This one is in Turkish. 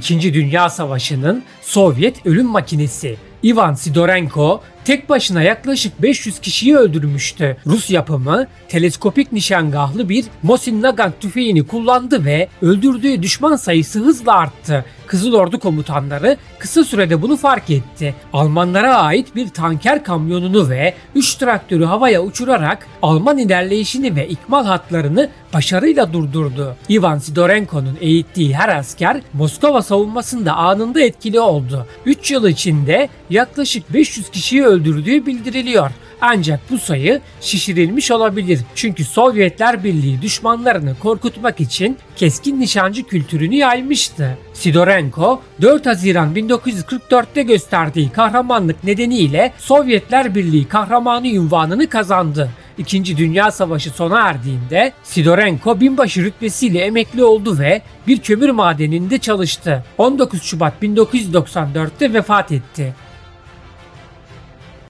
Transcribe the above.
İkinci Dünya Savaşı'nın Sovyet ölüm makinesi Ivan Sidorenko tek başına yaklaşık 500 kişiyi öldürmüştü. Rus yapımı teleskopik nişangahlı bir Mosin Nagant tüfeğini kullandı ve öldürdüğü düşman sayısı hızla arttı. Kızıl Ordu komutanları kısa sürede bunu fark etti. Almanlara ait bir tanker kamyonunu ve 3 traktörü havaya uçurarak Alman ilerleyişini ve ikmal hatlarını başarıyla durdurdu. Ivan Sidorenko'nun eğittiği her asker Moskova savunmasında anında etkili oldu. 3 yıl içinde yaklaşık 500 kişiyi öldürdüğü bildiriliyor. Ancak bu sayı şişirilmiş olabilir. Çünkü Sovyetler Birliği düşmanlarını korkutmak için keskin nişancı kültürünü yaymıştı. Sidorenko 4 Haziran 1944'te gösterdiği kahramanlık nedeniyle Sovyetler Birliği kahramanı unvanını kazandı. İkinci Dünya Savaşı sona erdiğinde Sidorenko binbaşı rütbesiyle emekli oldu ve bir kömür madeninde çalıştı. 19 Şubat 1994'te vefat etti.